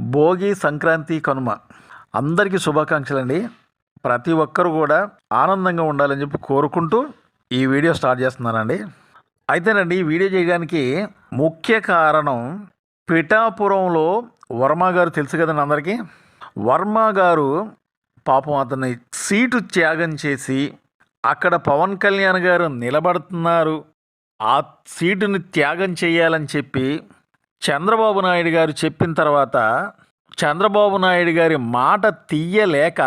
భోగి సంక్రాంతి కనుమ. అందరికీ శుభాకాంక్షలు అండి ప్రతి ఒక్కరు కూడా ఆనందంగా ఉండాలని చెప్పి కోరుకుంటూ ఈ వీడియో స్టార్ట్ చేస్తున్నానండి. అయితేనండి ఈ వీడియో చేయడానికి ముఖ్య కారణం పిఠాపురంలో వర్మ గారు తెలుసు కదండి అందరికీ? వర్మ గారు పాపం అతన్ని సీటు త్యాగం చేసి అక్కడ పవన్ కళ్యాణ్ గారు నిలబడుతున్నారు. ఆ సీటుని త్యాగం చేయాలని చెప్పి చంద్రబాబు నాయుడు గారు చెప్పిన తర్వాత చంద్రబాబు నాయుడు గారి మాట తీయలేక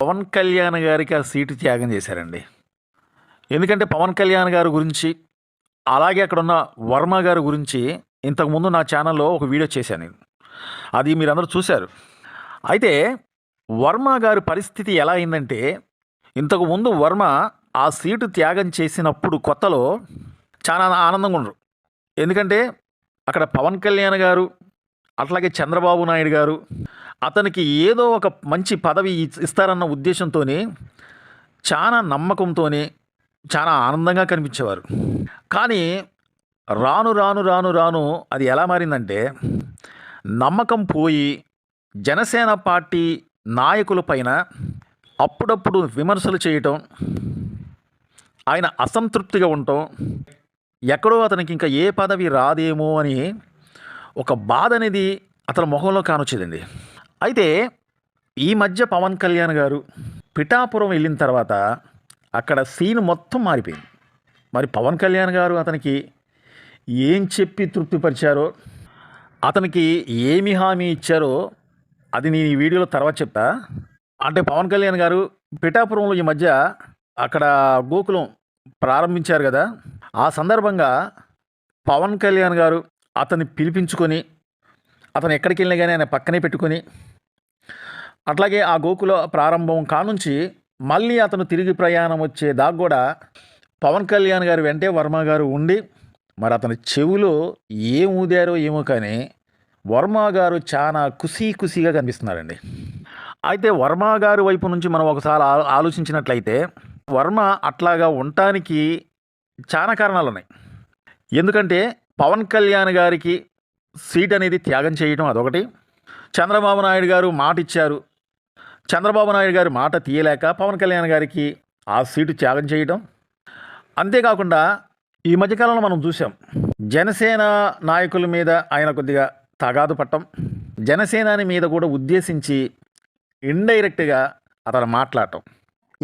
పవన్ కళ్యాణ్ గారికి ఆ సీటు త్యాగం చేశారండి. ఎందుకంటే పవన్ కళ్యాణ్ గారి గురించి అలాగే అక్కడ ఉన్న వర్మ గారి గురించి ఇంతకుముందు నా ఛానల్లో ఒక వీడియో చేశాను. నేను అది మీరందరూ చూశారు. అయితే వర్మ గారి పరిస్థితి ఎలా అయిందంటే ఇంతకుముందు వర్మ ఆ సీటు త్యాగం చేసినప్పుడు కొత్తలో చాలా ఆనందంగా ఉండరు. ఎందుకంటే అక్కడ పవన్ కళ్యాణ్ గారు అట్లాగే చంద్రబాబు నాయుడు గారు అతనికి ఏదో ఒక మంచి పదవి ఇస్తారన్న ఉద్దేశంతోనే చాలా నమ్మకంతోనే చాలా ఆనందంగా కనిపించేవారు. కానీ రాను రాను రాను రాను అది ఎలా మారిందంటే నమ్మకం పోయి జనసేన పార్టీ నాయకులపైన అప్పుడప్పుడు విమర్శలు చేయటం ఆయన అసంతృప్తిగా ఉండటం ఎక్కడో అతనికి ఇంకా ఏ పదవి రాదేమో అని ఒక బాధ అనేది అతని మొహంలో కానొచ్చేదండి. అయితే ఈ మధ్య పవన్ కళ్యాణ్ గారు పిఠాపురం వెళ్ళిన తర్వాత అక్కడ సీన్ మొత్తం మారిపోయింది. మరి పవన్ కళ్యాణ్ గారు అతనికి ఏం చెప్పి తృప్తిపరిచారో అతనికి ఏమి హామీ ఇచ్చారో అది నేను ఈ వీడియోలో తర్వాత చెప్తా. అంటే పవన్ కళ్యాణ్ గారు పిఠాపురంలో ఈ మధ్య అక్కడ గోకులం ప్రారంభించారు కదా. ఆ సందర్భంగా పవన్ కళ్యాణ్ గారు అతన్ని పిలిపించుకొని అతను ఎక్కడికి వెళ్ళినా కానీ ఆయన పక్కనే పెట్టుకొని అట్లాగే ఆ గోకుల ప్రారంభం కానుంచి మళ్ళీ అతను తిరిగి ప్రయాణం వచ్చే దాకా కూడా పవన్ కళ్యాణ్ గారు వెంటే వర్మ గారు ఉండి మరి అతని చెవులో ఏం ఊదారో ఏమో కానీ వర్మ గారు చాలా కుసీ కుసీగా కనిపిస్తున్నారండి. అయితే వర్మ గారి వైపు నుంచి మనం ఒకసారి ఆ- ఆలోచించినట్లయితే వర్మ అట్లాగా ఉండటానికి చాలా కారణాలు ఉన్నాయి ఎందుకంటే పవన్ కళ్యాణ్ గారికి సీట్ అనేది త్యాగం చేయడం అదొకటి. చంద్రబాబు నాయుడు గారు మాట ఇచ్చారు. చంద్రబాబు నాయుడు గారి మాట తీయలేక పవన్ కళ్యాణ్ గారికి ఆ సీటు త్యాగం చేయడం అంతేకాకుండా ఈ మధ్యకాలంలో మనం చూసాం. జనసేన నాయకుల మీద ఆయన కొద్దిగా తగాదు పట్టం. జనసేనాని మీద కూడా ఉద్దేశించి ఇండైరెక్ట్గా అతను మాట్లాడటం.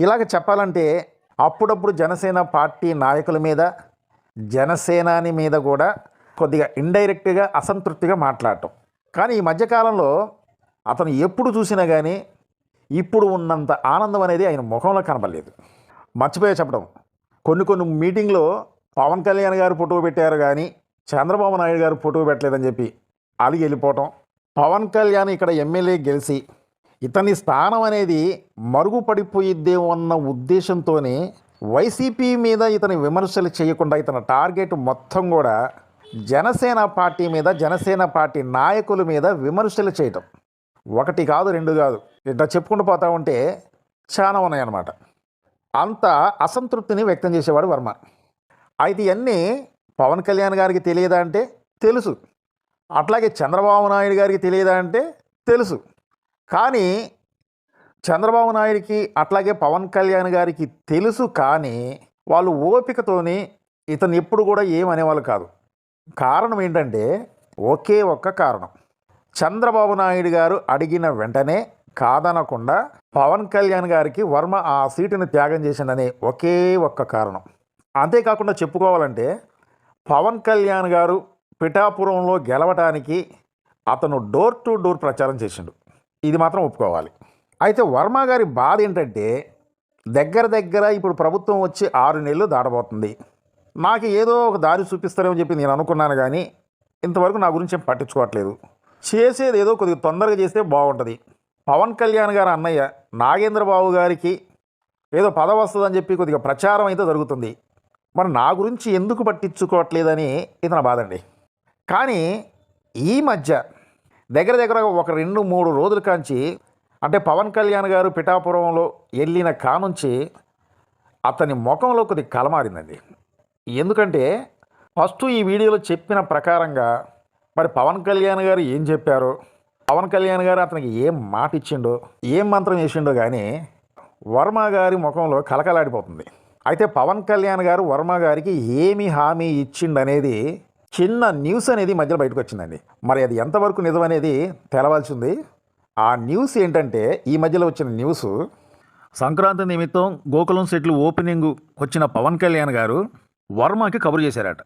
ఇలాగ చెప్పాలంటే అప్పుడప్పుడు జనసేన పార్టీ నాయకుల మీద జనసేనాని మీద కూడా కొద్దిగా ఇండైరెక్ట్గా అసంతృప్తిగా మాట్లాడటం. కానీ ఈ మధ్యకాలంలో అతను ఎప్పుడు చూసినా కానీ ఇప్పుడు ఉన్నంత ఆనందం అనేది ఆయన ముఖంలో కనపడలేదు మర్చిపోయా చెప్పడం. కొన్ని కొన్ని మీటింగ్లో పవన్ కళ్యాణ్ గారు ఫోటో పెట్టారు కానీ చంద్రబాబు నాయుడు గారు ఫోటో పెట్టలేదని చెప్పి అలిగి వెళ్ళిపోవటం. పవన్ కళ్యాణ్ ఇక్కడ ఎమ్మెల్యే గెలిచి ఇతని స్థానం అనేది మరుగుపడిపోయిద్దేమో అన్న ఉద్దేశంతోనే వైసీపీ మీద ఇతని విమర్శలు చేయకుండా ఇతని టార్గెట్ మొత్తం కూడా జనసేన పార్టీ మీద జనసేన పార్టీ నాయకుల మీద విమర్శలు చేయటం. ఒకటి కాదు రెండు కాదు. ఇట్లా చెప్పుకుంటూ పోతా ఉంటే చాలా ఉన్నాయన్నమాట. అంత అసంతృప్తిని వ్యక్తం చేసేవాడు వర్మ. అయితే ఇవన్నీ పవన్ కళ్యాణ్ గారికి తెలియదా అంటే తెలుసు. అట్లాగే చంద్రబాబు నాయుడు గారికి తెలియదా అంటే తెలుసు. కానీ చంద్రబాబు నాయుడికి అట్లాగే పవన్ కళ్యాణ్ గారికి తెలుసు కానీ వాళ్ళు ఓపికతోని ఇతను ఎప్పుడు కూడా ఏమనేవాళ్ళు కాదు. కారణం ఏంటంటే ఒకే ఒక్క కారణం. చంద్రబాబు నాయుడు గారు అడిగిన వెంటనే కాదనకుండా పవన్ కళ్యాణ్ గారికి వర్మ ఆ సీటుని త్యాగం చేసిండనే ఒకే ఒక్క కారణం. అంతేకాకుండా చెప్పుకోవాలంటే పవన్ కళ్యాణ్ గారు పిఠాపురంలో గెలవటానికి అతను డోర్ టు డోర్ ప్రచారం చేసిండు. ఇది మాత్రం ఒప్పుకోవాలి. అయితే వర్మ గారి బాధ ఏంటంటే దగ్గర దగ్గర ఇప్పుడు ప్రభుత్వం వచ్చి ఆరు నెలలు దాటబోతుంది. నాకు ఏదో ఒక దారి చూపిస్తారేమని చెప్పి నేను అనుకున్నాను కానీ ఇంతవరకు నా గురించి ఏం పట్టించుకోవట్లేదు. చేసేది ఏదో కొద్దిగా తొందరగా చేస్తే బాగుంటుంది. పవన్ కళ్యాణ్ గారు అన్నయ్య నాగేంద్రబాబు గారికి ఏదో పదవి వస్తుందని చెప్పి కొద్దిగా ప్రచారం అయితే జరుగుతుంది. మరి నా గురించి ఎందుకు పట్టించుకోవట్లేదని ఇతని బాధ అండి. కానీ ఈ మధ్య దగ్గర దగ్గర ఒక రెండు మూడు రోజుల కాంచి అంటే పవన్ కళ్యాణ్ గారు పిఠాపురంలో వెళ్ళిన కానుంచి అతని ముఖంలో కొద్ది కలమారిందండి. ఎందుకంటే ఫస్ట్ ఈ వీడియోలో చెప్పిన ప్రకారంగా మరి పవన్ కళ్యాణ్ గారు ఏం చెప్పారో? పవన్ కళ్యాణ్ గారు అతనికి ఏం మాట ఇచ్చిండో ఏం మంత్రం చేసిండో కానీ వర్మ గారి ముఖంలో కలకలాడిపోతుంది. అయితే పవన్ కళ్యాణ్ గారు వర్మ గారికి ఏమి హామీ ఇచ్చిండనేది చిన్న న్యూస్ అనేది మధ్యలో బయటకు వచ్చిందండి. మరి అది ఎంతవరకు నిజమనేది అనేది తెలవాల్సి ఉంది. ఆ న్యూస్ ఏంటంటే ఈ మధ్యలో వచ్చిన న్యూస్ సంక్రాంతి నిమిత్తం గోకులం సెట్లు ఓపెనింగ్ వచ్చిన పవన్ కళ్యాణ్ గారు వర్మకి కబురు చేశారట.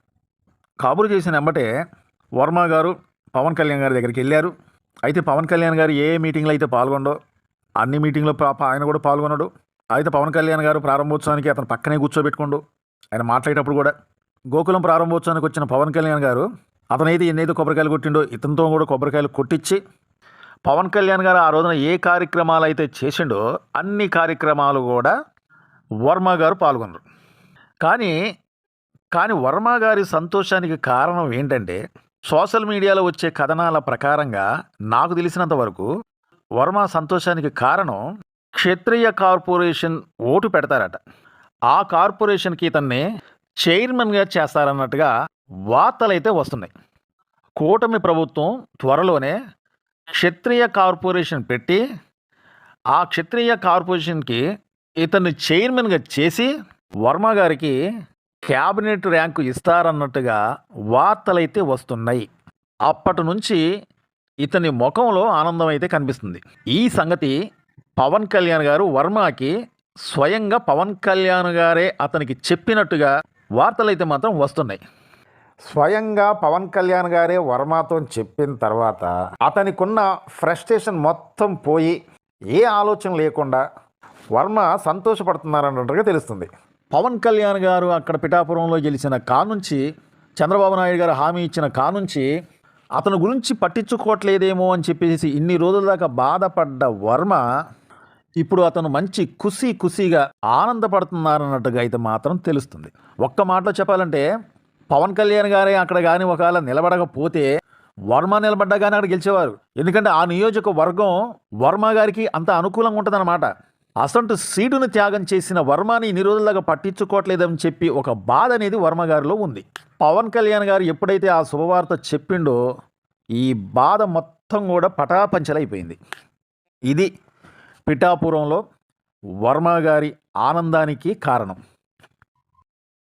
కబురు చేసిన వెంబటే వర్మ గారు పవన్ కళ్యాణ్ గారి దగ్గరికి వెళ్ళారు. అయితే పవన్ కళ్యాణ్ గారు ఏ మీటింగ్లో అయితే పాల్గొండో అన్ని మీటింగ్లో ఆయన కూడా పాల్గొన్నాడు. అయితే పవన్ కళ్యాణ్ గారు ప్రారంభోత్సవానికి అతను పక్కనే కూర్చోబెట్టుకోండు. ఆయన మాట్లాడేటప్పుడు కూడా గోకులం ప్రారంభోత్సవానికి వచ్చిన పవన్ కళ్యాణ్ గారు అతనైతే ఎన్నైతే కొబ్బరికాయలు కొట్టిండో ఇతనితో కూడా కొబ్బరికాయలు కొట్టించి పవన్ కళ్యాణ్ గారు ఆ రోజున ఏ కార్యక్రమాలు అయితే చేసిండో అన్ని కార్యక్రమాలు కూడా వర్మ గారు పాల్గొన్నారు. కానీ కానీ వర్మ గారి సంతోషానికి కారణం ఏంటంటే సోషల్ మీడియాలో వచ్చే కథనాల ప్రకారంగా నాకు తెలిసినంత వరకు వర్మ సంతోషానికి కారణం క్షత్రియ కార్పొరేషన్ ఓటు పెడతారట. ఆ కార్పొరేషన్కి ఇతన్ని చైర్మన్గా చేస్తారన్నట్టుగా వార్తలైతే వస్తున్నాయి. కూటమి ప్రభుత్వం త్వరలోనే క్షత్రియ కార్పొరేషన్ పెట్టి ఆ క్షత్రియ కార్పొరేషన్కి ఇతన్ని చైర్మన్గా చేసి వర్మ గారికి క్యాబినెట్ ర్యాంకు ఇస్తారన్నట్టుగా వార్తలైతే వస్తున్నాయి. అప్పటి నుంచి ఇతని ముఖంలో ఆనందం అయితే కనిపిస్తుంది. ఈ సంగతి పవన్ కళ్యాణ్ గారు వర్మకి స్వయంగా పవన్ కళ్యాణ్ గారే అతనికి చెప్పినట్టుగా వార్తలైతే మాత్రం వస్తున్నాయి. స్వయంగా పవన్ కళ్యాణ్ గారే వర్మతో చెప్పిన తర్వాత అతనికున్న ఫ్రస్ట్రేషన్ మొత్తం పోయి ఏ ఆలోచన లేకుండా వర్మ సంతోషపడుతున్నారన్నట్టుగా తెలుస్తుంది. పవన్ కళ్యాణ్ గారు అక్కడ పిఠాపురంలో గెలిచిన కానుంచి చంద్రబాబు నాయుడు గారు హామీ ఇచ్చిన కానుంచి అతని గురించి పట్టించుకోవట్లేదేమో అని చెప్పేసి ఇన్ని రోజుల దాకా బాధపడ్డ వర్మ ఇప్పుడు అతను మంచి ఖుషీ ఖుషీగా ఆనందపడుతున్నారన్నట్టుగా అయితే మాత్రం తెలుస్తుంది. ఒక్క మాటలో చెప్పాలంటే పవన్ కళ్యాణ్ గారే అక్కడ కానీ ఒకవేళ నిలబడకపోతే వర్మ నిలబడ్డా కానీ అక్కడ గెలిచేవారు. ఎందుకంటే ఆ నియోజకవర్గం వర్మ గారికి అంత అనుకూలంగా ఉంటుందన్నమాట. అసంటు సీటును త్యాగం చేసిన వర్మని ఇన్ని రోజుల్లాగా పట్టించుకోవట్లేదని చెప్పి ఒక బాధ అనేది వర్మ గారిలో ఉంది. పవన్ కళ్యాణ్ గారు ఎప్పుడైతే ఆ శుభవార్త చెప్పిండో ఈ బాధ మొత్తం కూడా పటాపంచలైపోయింది. ఇది పిఠాపురంలో వర్మ గారి ఆనందానికి కారణం.